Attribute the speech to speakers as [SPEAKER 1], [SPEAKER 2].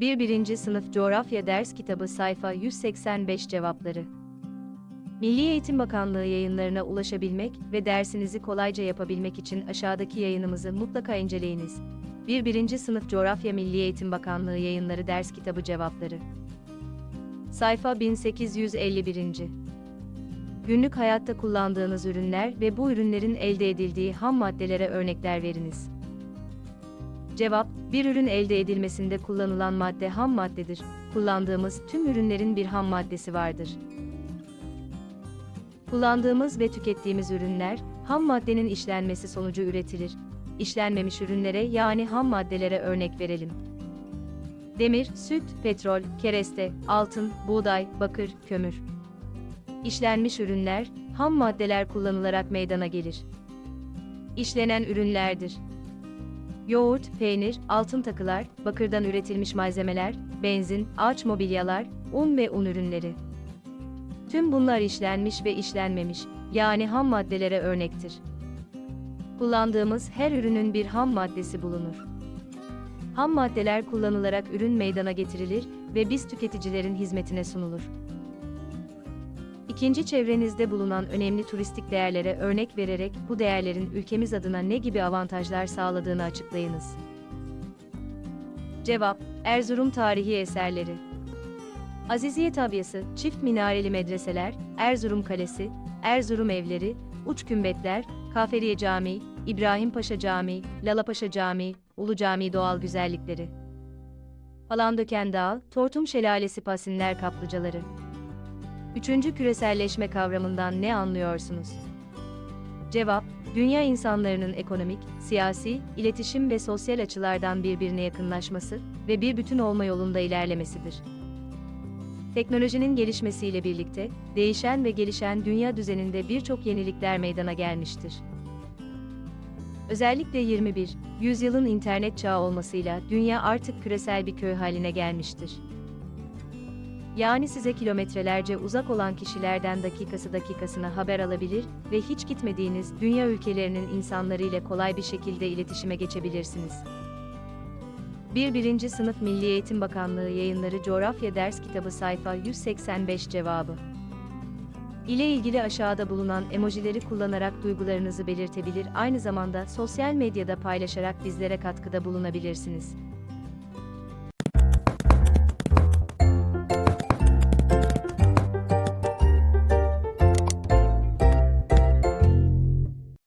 [SPEAKER 1] 1. 1. Sınıf Coğrafya Ders Kitabı Sayfa 185 Cevapları Milli Eğitim Bakanlığı yayınlarına ulaşabilmek ve dersinizi kolayca yapabilmek için aşağıdaki yayınımızı mutlaka inceleyiniz. 1. 1. Sınıf Coğrafya Milli Eğitim Bakanlığı Yayınları Ders Kitabı Cevapları Sayfa 1851. Günlük hayatta kullandığınız ürünler ve bu ürünlerin elde edildiği ham maddelere örnekler veriniz. Cevap, bir ürün elde edilmesinde kullanılan madde ham maddedir. Kullandığımız tüm ürünlerin bir ham maddesi vardır. Kullandığımız ve tükettiğimiz ürünler, ham maddenin işlenmesi sonucu üretilir. İşlenmemiş ürünlere yani ham maddelere örnek verelim. Demir, süt, petrol, kereste, altın, buğday, bakır, kömür. İşlenmiş ürünler, ham maddeler kullanılarak meydana gelir. İşlenen ürünlerdir. Yoğurt, peynir, altın takılar, bakırdan üretilmiş malzemeler, benzin, ağaç mobilyalar, un ve un ürünleri. Tüm bunlar işlenmiş ve işlenmemiş, yani ham maddelere örnektir. Kullandığımız her ürünün bir ham maddesi bulunur. Ham maddeler kullanılarak ürün meydana getirilir ve biz tüketicilerin hizmetine sunulur. İkinci çevrenizde bulunan önemli turistik değerlere örnek vererek bu değerlerin ülkemiz adına ne gibi avantajlar sağladığını açıklayınız. Cevap: Erzurum tarihi eserleri. Aziziye Tabyası, çift minareli medreseler, Erzurum Kalesi, Erzurum evleri, uç kümbetler, Kaferiye Camii, İbrahim Paşa Camii, Lalapaşa Camii, Ulu Camii doğal güzellikleri. Palandöken Dağı, Tortum Şelalesi Pasinler kaplıcaları. Üçüncü küreselleşme kavramından ne anlıyorsunuz? Cevap, dünya insanlarının ekonomik, siyasi, iletişim ve sosyal açılardan birbirine yakınlaşması ve bir bütün olma yolunda ilerlemesidir. Teknolojinin gelişmesiyle birlikte, değişen ve gelişen dünya düzeninde birçok yenilikler meydana gelmiştir. Özellikle 21. yüzyılın internet çağı olmasıyla dünya artık küresel bir köy haline gelmiştir. Yani size kilometrelerce uzak olan kişilerden dakikası dakikasına haber alabilir ve hiç gitmediğiniz dünya ülkelerinin insanlarıyla kolay bir şekilde iletişime geçebilirsiniz. 1. 1. Sınıf Milli Eğitim Bakanlığı Yayınları Coğrafya Ders Kitabı Sayfa 185 Cevabı ile ilgili aşağıda bulunan emojileri kullanarak duygularınızı belirtebilir aynı zamanda sosyal medyada paylaşarak bizlere katkıda bulunabilirsiniz.